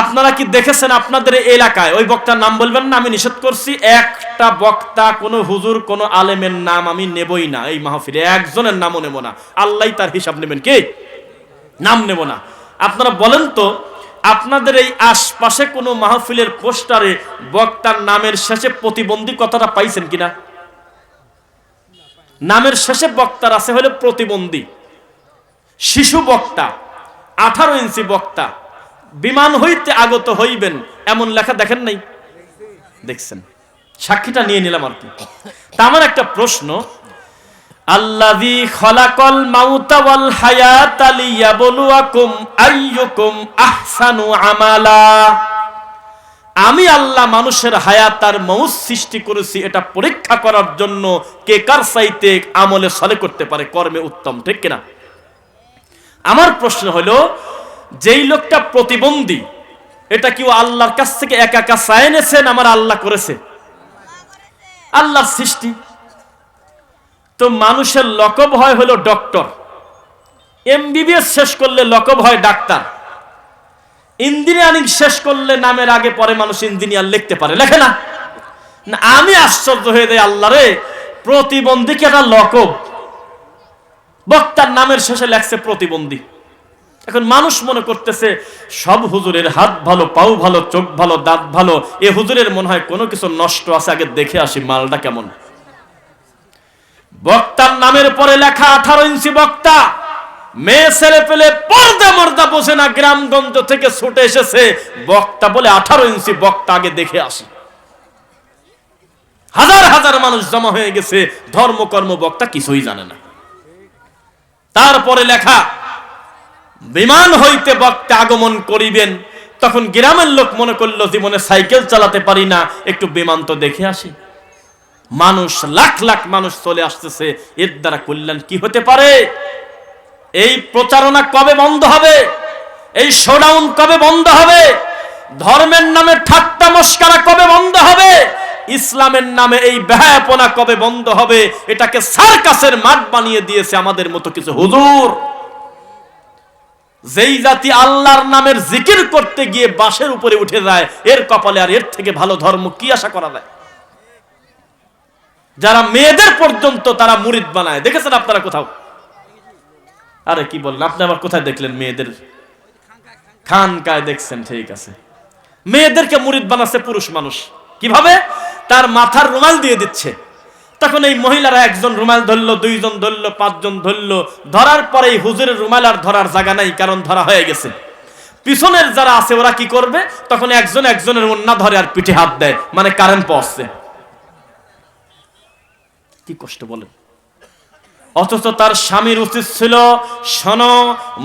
আপনারা কি দেখেছেন আপনাদের এলাকায়? ওই বক্তার নাম বলবেন না, আমি নিষেধ করছি। একটা বক্তা, কোনো হুজুর, কোনো আলেমের নাম আমি নেবই না এই মাহফিলে। একজনের নামও নেব না। আল্লাহ তার হিসাব নেবেন কে? নাম নেব না। আপনারা বলেন তো, আপনাদের এই আশপাশে কোনো মাহফিলের পোস্টারে বক্তার নামের শেষে প্রতিবন্ধী কথাটা পাইছেন কিনা? নামের শেষে বক্তার আছে হলো প্রতিবন্ধী। শিশু বক্তা, আঠারো ইঞ্চি বক্তা বিমান হইতে আগত হইবেন, এমন লেখা দেখেন নাই? দেখছেন? সাক্ষীটা নিয়ে নিলাম আর কি। তা আমার একটা প্রশ্ন আমি আল্লাহ মানুষের হায়াত আর মৌত সৃষ্টি করেছি, এটা পরীক্ষা করার জন্য কে কার চাইতে আমলে সলে করতে পারে, কর্মে উত্তম, ঠিক কিনা? আমার প্রশ্ন হলো যেই লোকটা প্রতিবন্ধী এটা কি আল্লাহর কাছ থেকে একা একা চায় এনেছেন আমার আল্লাহ করেছে? আল্লাহর সৃষ্টি। তো মানুষের লকব হয় হলো ডক্টর। এমবিবিএস শেষ করলে লকব হয় ডাক্তার। ইঞ্জিনিয়ারিং শেষ করলে নামের আগে পরে মানুষ ইঞ্জিনিয়ার লিখতে পারে। লেখে না? না, আমি আশ্চর্য হয়ে যাই আল্লাহ রে প্রতিবন্ধীকে একটা লকব? বক্তার নামের শেষে লেখছে প্রতিবন্ধী। এখন মানুষ মনে করতেছে, সব হুজুরের হাত ভালো, পাও ভালো, চোখ ভালো, দাঁত ভালো, এ হুজুরের মনে হয় কোনো কিছু নষ্ট আছে, আগে দেখে আসি মালটা কেমন। বক্তার নামের পরে লেখা আঠারো ইঞ্চি বক্তা, মেয়ে ছেলে পেলে পর্দা মর্দা বসে না, গ্রামগঞ্জ থেকে ছুটে এসেছে, বক্তা বলে আঠারো ইঞ্চি বক্তা আগে দেখে আসি। হাজার হাজার মানুষ জমা হয়ে গেছে, ধর্মকর্ম বক্তা কিছুই জানে না। তারপরে লেখা বিমান হইতে বক্তা আগমন করিবেন। তখন গ্রামের লোক মনে করল, জীবনে সাইকেল চালাতে পারি না, একটু বিমান তো দেখে আসি। মানুষ, লাখ লাখ মানুষ চলে আসতেছে, এর দ্বারা কল্যাণ কি হতে পারে? এই প্রচারণা কবে বন্ধ হবে? এই শোডাউন কবে বন্ধ হবে? ধর্মের নামে ঠাট্টা মস্কারা কবে বন্ধ হবে? ইসলামের নামে এই ব্যয়াপনা কবে বন্ধ হবে? এটাকে সার্কাসের মাঠ বানিয়ে দিয়েছে আমাদের মতো কিছু হুজুর। যেই জাতি আল্লাহর নামের জিকির করতে গিয়ে বাঁশের উপরে উঠে যায়, এর কপালে আর এর থেকে ভালো ধর্ম কি আশা করা যায়? যারা মেয়েদের পর্যন্ত তারা মুরিদ বানায়, দেখেছেন আপনারা কোথাও? আরে কি বললেন আপনি আবার কোথায় দেখলেন মেয়েদের? খানকায় দেখছেন, ঠিক আছে। মেয়েদেরকে মুরিদ বানাচ্ছে পুরুষ মানুষ। কীভাবে? তার মাথার রুমাল দিয়ে দিচ্ছে। তখন এই মহিলারা একজন রুমাল ধরলো, দুইজন ধরলো, পাঁচজন ধরলো। ধরার পরে এই হুজুরের রুমাল আর ধরার জায়গা নাই, কারণ ধরা হয়ে গেছে। পিছনের যারা আছে, ওরা কি করবে? তখন একজন একজনের অন্যা ধরে আর পিঠে হাত দেয় মানে কারেন্ট পৌঁছছে কি কষ্ট বলেন? অথচ তার স্বামীর উচিত ছিল, শোনো,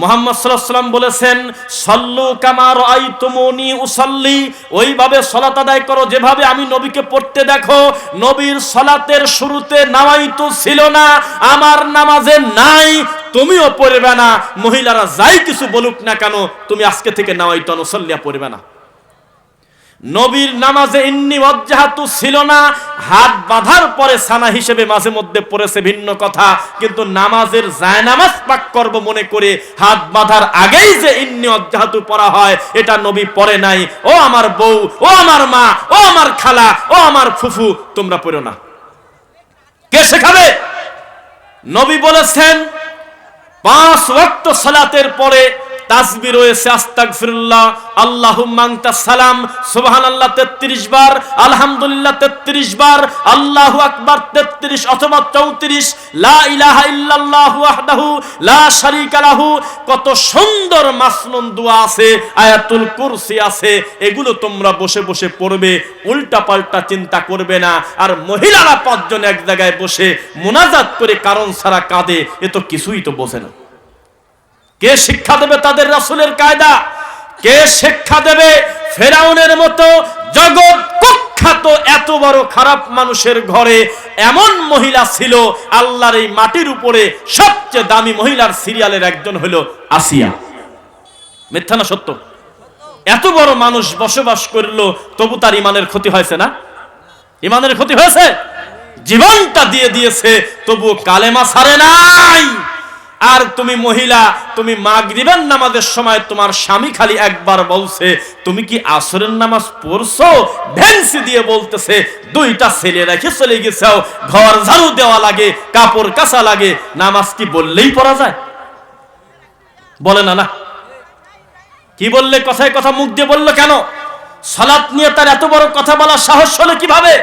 মোহাম্মদ সাল্লাম বলেছেন, সল্লু কামার আই তুমনি উসল্লি ওইভাবে সলাত আদায় করো, যেভাবে আমি নবীকে পড়তে দেখো, নবীর সলাতের শুরুতে নামাইতো ছিল না, আমার নামাজে নাই, তুমিও পড়বে না, মহিলারা যাই কিছু বলুক না কেন, তুমি আজকে থেকে নামাইতো অনুসল্লিয়া পড়বে না। নবীর নামাজে ইন্নি অজ্জাহাতু ছিল না। হাত বাঁধার পরে সানা হিসেবে মাঝে মধ্যে পড়েছে ভিন্ন কথা। কিন্তু নামাজের জায়নামাজ পাক করব মনে করে হাত বাঁধার আগেই যে ইন্নি অজ্জাহাতু পড়া হয়, এটা নবী পড়ে নাই। ও আমার বউ, ও আমার মা, ও আমার খালা, ও আমার ফুফু, তোমরা পড়ো না। কে শেখাবে? নবী বলেছেন, পাঁচ ওয়াক্ত সালাতের পরে তাসবি রয়েছে, আস্তাগফিরুল্লাহ, আল্লাহুম্মা আনতা সালাম, সুবহানাল্লাহ 33 বার, আলহামদুলিল্লাহ 33 বার, আল্লাহু আকবার 33 অথবা 34 লা ইলাহা ইল্লাল্লাহ ওয়াহদাহু লা শারীকা লাহু, কত সুন্দর দোয়া আছে, আয়াতুল কুরসি আছে, এগুলো তোমরা বসে বসে পড়বে উল্টা পাল্টা চিন্তা করবে না, আর মহিলারা পাঁচজন এক জায়গায় বসে মোনাজাত করে কারণ ছাড়া কাঁদে, এ তো কিছুই তো বোঝে না। কে শিক্ষা দেবে তাদের রাসূলের কায়দা? কে শিক্ষা দেবে ফেরাউনের মতো জগৎ কুখ্যাত, এত বড় খারাপ মানুষের ঘরে এমন মহিলা ছিল, আল্লাহর এই মাটির উপরে সবচেয়ে দামি মহিলার সিরিয়ালের একজন হলো আসিয়া। মিথ্যা না সত্য? এত বড় মানুষ বসবাস করল, তবু তার ইমানের ক্ষতি হয়েছে না? ইমানের ক্ষতি হয়েছে? জীবনটা দিয়ে দিয়েছে তবু কালেমা সারে নাই। আর তুমি মহিলা, তুমি মাগরিবের নামাজের সময় তোমার স্বামী খালি একবার বলছে, তুমি কি আসরের নামাজ পড়ছো? ভ্যান্সি দিয়ে বলতেছে, দুইটা ছেলে রেখে চলে গেছাও ঘর ঝাড়ু দেওয়া লাগে, কাপড় কাঁচা লাগে, নামাজ কি বললেই পড়া যায়? বলে না না। কি বললে, কথায় কথা মুখ দিয়ে বলল কেন? সালাত নিয়ে তার এত বড় কথা বলার সাহস হলো কীভাবে?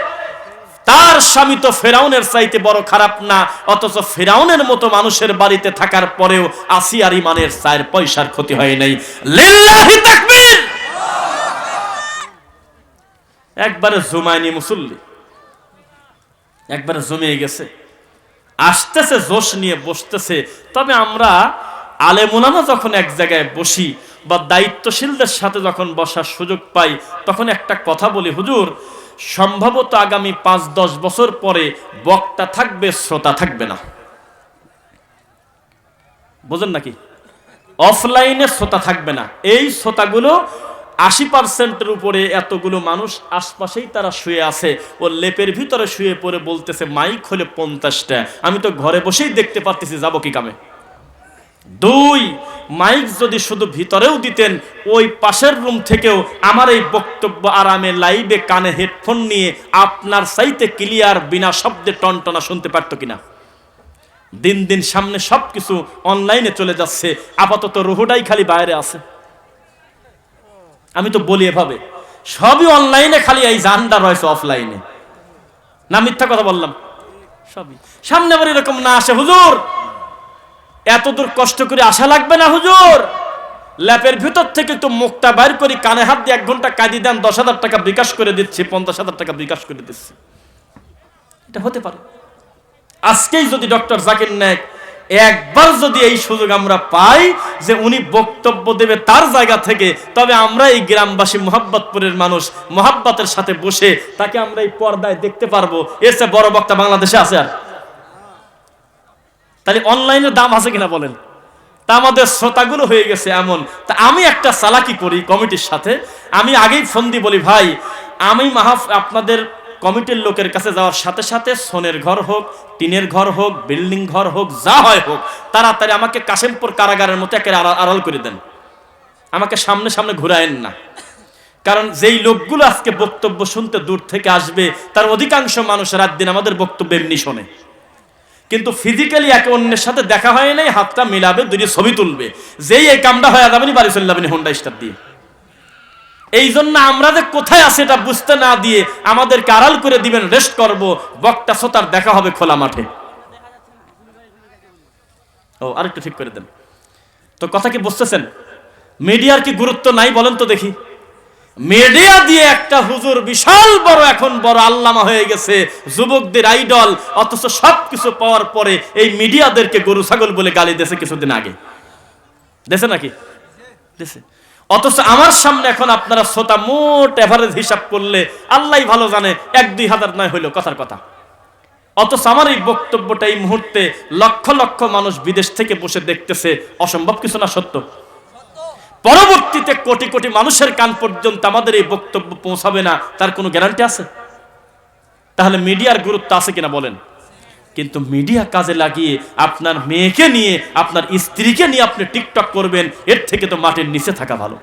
স্বামী তো ফেরাউনের চাইতে বড় খারাপ না, অথচ ফেরাউনের মতো মানুষের বাড়িতে থাকার পরেও আসি আর ইমানের চায়ের পয়সার ক্ষতি হয় নাই। লিল্লাহি তাকবীর! একবারে জুমায়নি মুসল্লি। একবারে জমিয়ে গেছে। আসতেছে, জোশ নিয়ে বসতেছে। তবে আমরা আলেমুলামা যখন এক জায়গায় বসি বা দায়িত্বশীলদের সাথে যখন বসার সুযোগ পাই, তখন একটা কথা বলি, হুজুর সম্ভবত আগামী পাঁচ, দশ বছর পরে বক্তা থাকবে, শ্রোতা থাকবে না। বুঝেন নাকি? অফলাইনে শ্রোতা থাকবে না। এই শ্রোতাগুলো আশি পার্সেন্টের উপরে এতগুলো মানুষ আশপাশেই তারা শুয়ে আছে ও লেপের ভিতরে শুয়ে পড়ে বলতেছে, মাইক হলে পঞ্চাশটা। আমি তো ঘরে বসেই দেখতে পারতেছি, যাব কি কামে? দুই, মাইক যদি শুধু ভিতরেও দিতেন, ওই পাশের রুম থেকেও আমার এই বক্তব্য আরামে লাইভে কানে হেডফোন নিয়ে আপনার সাইতে ক্লিয়ার বিনা শব্দে টনটনা শুনতে পারতো কিনা? দিন দিন সামনে সবকিছু অনলাইনে চলে যাচ্ছে, আপাতত রুহুটাই খালি বাইরে আছে। আমি তো বলি এভাবে, সবই অনলাইনে খালি এই জানটা রয়েছে অফলাইনে। না মিথ্যা কথা বললাম? সবই। সামনে আবার এরকম না আসে, হুজুর! এত দূর কষ্ট করে আসা লাগবে না, হুজুর? ল্যাপের ভিতর থেকে একটু মুখটা বাইর করি, কানে হাত দিয়ে এক ঘণ্টা কাঁদি দেন, দশ হাজার টাকা বিকাশ করে দিচ্ছি, পঞ্চাশ হাজার টাকা বিকাশ করে দিচ্ছি। এটা হতে পারে। আজকেই যদি ডক্টর জাকির নায়ক একবার যদি এই সুযোগ আমরা পাই যে উনি বক্তব্য দেবে তার জায়গা থেকে, তবে আমরা এই গ্রামবাসী মোহাব্বতপুরের মানুষ মোহাব্বতের সাথে বসে তাকে আমরা এই পর্দায় দেখতে পারব। এসে বড় বক্তা বাংলাদেশে আছে আর? তাহলে অনলাইনের দাম আছে কিনা বলেন? তা আমাদের শ্রোতাগুলো হয়ে গেছে এমন। তা আমি একটা চালাকি করি কমিটির সাথে। আমি আগেই ফোন দিই বলি, ভাই, আমি মাহাফ, আপনাদের কমিটির লোকের কাছে যাওয়ার সাথে সাথে সোনের ঘর হোক, টিনের ঘর হোক, বিল্ডিং ঘর হোক, যা হয় হোক, তাড়াতাড়ি আমাকে কাশেমপুর কারাগারের মতো একে আড়াল করে দেন। আমাকে সামনে সামনে ঘুরায়েন না। কারণ যেই লোকগুলো আজকে বক্তব্য শুনতে দূর থেকে আসবে, তার অধিকাংশ মানুষ রাত দিন আমাদের বক্তব্য এমনি শোনে। কিন্তু ফিজিক্যালি একে অন্যের সাথে দেখা হয় নাই, হাতটা মিলাবে দুটি ছবি তুলবে। যেই এই কামটা হয়ে যাবেনি বাড়ি চলে যাবেনি হোন্ডা স্টার দিয়ে। এই জন্য আমরা যে কোথায় আছে এটা বুঝতে না দিয়ে আমাদের কারাল করে দিবেন রেস্ট করব, বক্তা শ্রোতার দেখা হবে খোলা মাঠে। ও, আরেকটু ঠিক করে দেন। তো কথা কি বুঝতেছেন? মিডিয়ার কি গুরুত্ব নাই বলেন তো দেখি। মিডিয়া দিয়ে একটা হুজুর বিশাল বড় এখন বড় আল্লামা হয়ে গেছে, যুবকদের আইডল অথচ সবকিছু পাওয়ার পরে এই মিডিয়াদেরকে গরু ছাগল বলে গালি দেশে কিছুদিন আগে। দেশে নাকি? দেশে অথচ আমার সামনে এখন আপনারা শ্রোতা মোট এভারেজ হিসাব করলে আল্লাহ ভালো জানে, এক দুই হাজার নয় হইল কথার কথা। অথচ আমার এই বক্তব্যটা এই মুহূর্তে লক্ষ লক্ষ মানুষ বিদেশ থেকে বসে দেখতেছে, অসম্ভব কিছু না সত্য। পরবর্তীতে কোটি কোটি মানুষের কান পর্যন্ত আমাদের এই বক্তব্য পৌঁছাবে না, তার কোনো গ্যারান্টি আছে? তাহলে মিডিয়ার গুরুত্ব আছে কিনা বলেন? কিন্তু মিডিয়া কাজে লাগিয়ে আপনার মেয়েকে নিয়ে, আপনার স্ত্রীকে নিয়ে আপনি টিকটক করবেন, এর থেকে তো মাটির নিচে থাকা ভালো।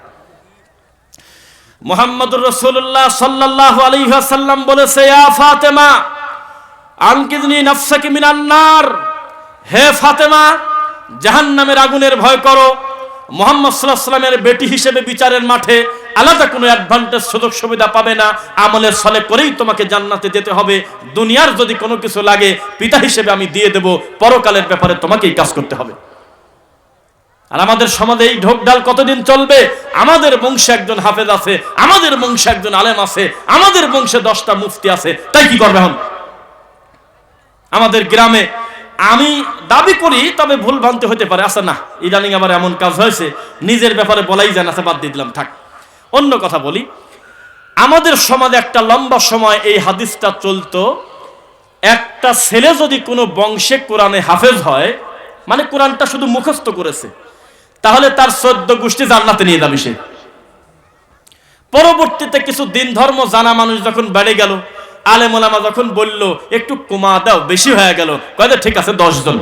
মোহাম্মদুর রসুল্লাহ সাল্লাহ আলহাসাল্লাম বলেছে ফাতেমা, আনকিদনি নফসাকি মিনান্নার হে ফাতেমা, জাহান্নামের আগুনের ভয় করো। মোহাম্মদ সাল্লাহ সাল্লামের বেটি হিসেবে বিচারের মাঠে আলাদা কোনো অ্যাডভান্টেজ সুযোগ, সুবিধা পাবে না। আমলের ফলে করেই তোমাকে জান্নাতে যেতে হবে। দুনিয়ার যদি কোনো কিছু লাগে, পিতা হিসেবে আমি দিয়ে দেব। পরকালের ব্যাপারে তোমাকেই কাজ করতে হবে। আর আমাদের সমাজে এই ঢোক ডাল কতদিন চলবে? আমাদের বংশে একজন হাফেজ আছে, আমাদের বংশে একজন আলেম আছে, আমাদের বংশে দশটা মুফতি আছে। তাই কি করবে এখন? আমাদের গ্রামে আমি দাবি করি, তবে ভুল ভ্রান্তি হতে পারে। আসে না, ইদানিং আমার এমন কাজ হয়েছে। নিজের ব্যাপারে বলাই যায় না বাদ দিয়ে দিলাম, থাক। অন্য কথা বলি, আমাদের সমাজে একটা লম্বা সময় এই হাদিসটা চলতো, একটা ছেলে যদি কোনো বংশে কোরআনে হাফেজ হয় মানে কোরআনটা শুধু মুখস্থ করেছে, তাহলে তার চোদ্দ গোষ্ঠী জান্নাতে নিয়ে যাবে সে। পরবর্তীতে কিছু দিন ধর্ম জানা মানুষ যখন বেড়ে গেল আলেমোলামা যখন বলল, একটু কমা দাও, বেশি হয়ে গেল। কয়টা ঠিক আছে, দশ জন।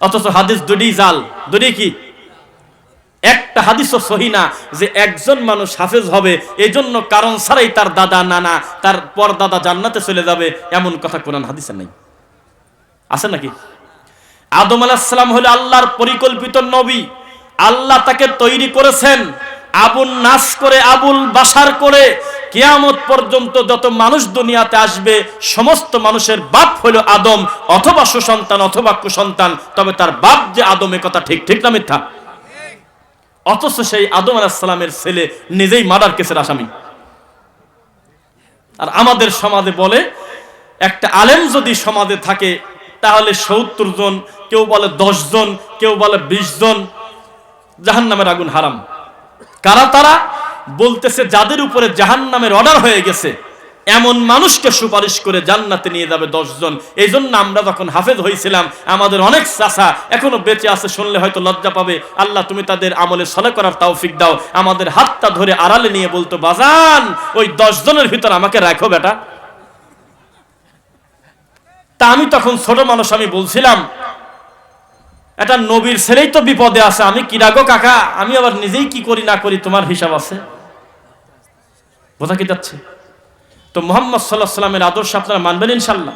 অথচ হাদিস দুটি জাল, দুটি কি? একটা হাদিসও সহি না যে একজন মানুষ হাফেজ হবে এই জন্য কারণ ছাড়াই তার দাদা, নানা, তার পর দাদা জান্নাতে চলে যাবে, এমন কথা কোরআন হাদিসে নেই। আছে নাকি? আদম আলাহিসাল্লাম হলো আল্লাহর পরিকল্পিত নবী। আল্লাহ তাকে তৈরি করেছেন, আবুল নাস করে, আবুল বাসার করে। কিয়ামত পর্যন্ত যত মানুষ দুনিয়াতে আসবে, সমস্ত মানুষের বাপ হলো আদম, অথবা সুসন্তান অথবা কুসন্তান, তবে তার বাপ যে আদমে কথা ঠিক ঠিক না মিথ্যা? অথচ সেই আদম আলাহিসাল্লামের ছেলে নিজেই মার্ডার কেসের আসামি। আর আমাদের সমাজে বলে, একটা আলেম যদি সমাজে থাকে, তাহলে সত্তর জন, কেউ বলে দশ জন, কেউ বলে বিশ জন জাহান নামের আগুন হারাম। কারা তারা? বলতেছে, যাদের উপরে জাহান নামের অর্ডার হয়ে গেছে, এমন মানুষকে সুপারিশ করে জান্নাতে নিয়ে যাবে জন। এই জন্য আমরা যখন হাফেজ হয়েছিলাম আমাদের অনেক চাষা এখনও বেঁচে আছে, শুনলে হয়তো লজ্জা পাবে। আল্লাহ, তুমি তাদের আমলে সলে করার তাওফিক দাও। আমাদের হাতটা ধরে আড়ালে নিয়ে বলতো, বাজান, ওই দশ জনের ভিতর আমাকে রাখো বেটা। তা আমি তখন ছোট মানুষ, আমি বলছিলাম এটা নবীর ছেলেই তো বিপদে আছে, আমি কি রাগো কাকা? আমি আবার নিজেই কি করি না করি, তোমার হিসাব আছে? বোঝা কি যাচ্ছে? তো মোহাম্মদ সাল্লাহ সাল্লামের আদর্শ আপনারা মানবেন ইনশাল্লাহ